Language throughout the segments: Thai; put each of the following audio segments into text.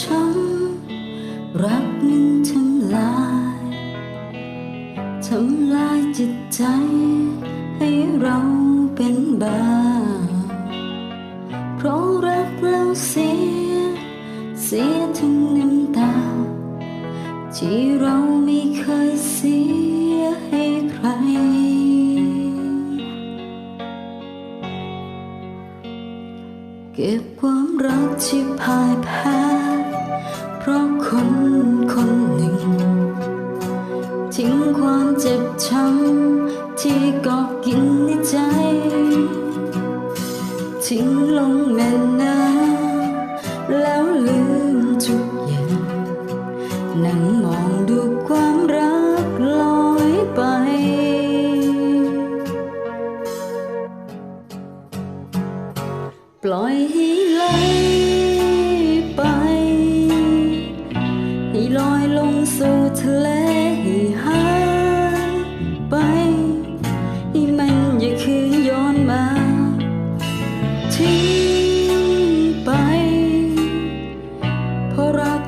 ช้ำรักนั้นทำลายทำลายจิตใจ ให้เราเป็นบ้าเพราะรักแล้วเสีย เสียทั้งน้ำตา ที่เราไม่เคยเสียให้ใครเก็บความรักที่พ่ายแพ้ เพราะคนคนหนึ่ง ทิ้งความเจ็บช้ำที่เกาะกินในใจ ทิ้งลงแม่น้ำ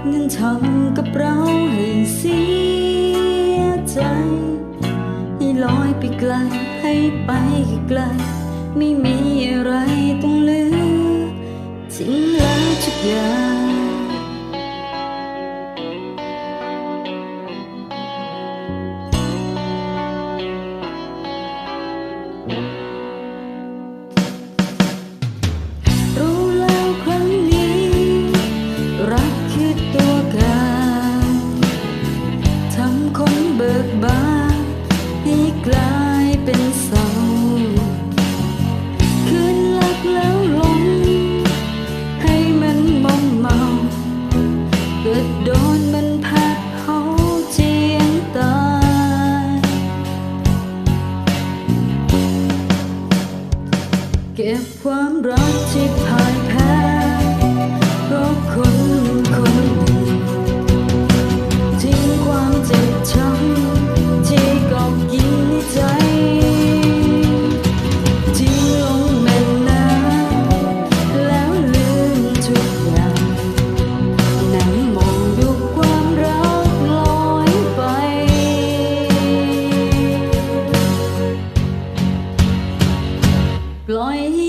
นั้นทำกับเราให้เสียใจ ให้ลอยไปไกลให้ไปไกลไม่มี ก็บความรักที่พ่ายแพ้เพราะคนคนทิ้งความเจ็บช้ำที่กอบกินใจทิ้งลงแม่น้ำแล้วลืมทุกอย่างนั่งมองดูความรักลอยไป ปล่อย